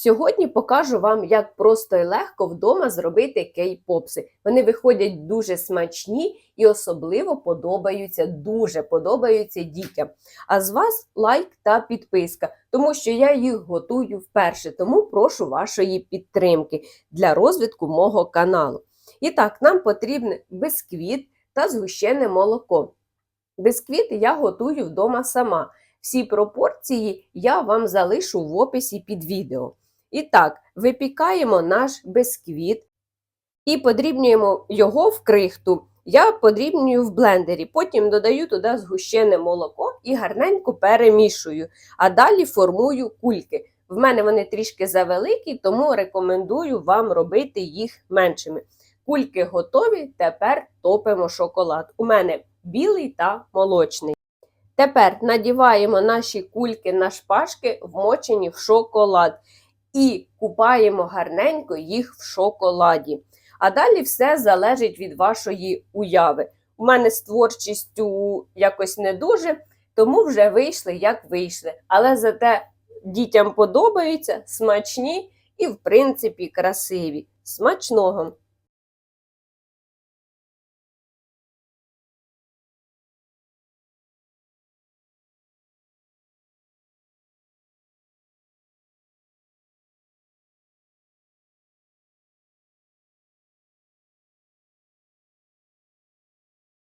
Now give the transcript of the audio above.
Сьогодні покажу вам, як просто і легко вдома зробити кей-попси. Вони виходять дуже смачні і особливо подобаються, дуже подобаються дітям. А з вас лайк та підписка, тому що я їх готую вперше, тому прошу вашої підтримки для розвитку мого каналу. І так, нам потрібен бисквіт та згущене молоко. Бисквіт я готую вдома сама. Всі пропорції я вам залишу в описі під відео. І так, випікаємо наш бисквіт і подрібнюємо його в крихту. Я подрібнюю в блендері, потім додаю туди згущене молоко і гарненько перемішую, а далі формую кульки. В мене вони трішки завеликі, тому рекомендую вам робити їх меншими. Кульки готові, тепер топимо шоколад. У мене білий та молочний. Тепер надіваємо наші кульки на шпажки, вмочені в шоколад, і купаємо гарненько їх в шоколаді. А далі все залежить від вашої уяви. У мене з творчістю якось не дуже, тому вже вийшли, як вийшли. Але зате дітям подобаються, смачні і, в принципі, красиві. Смачного!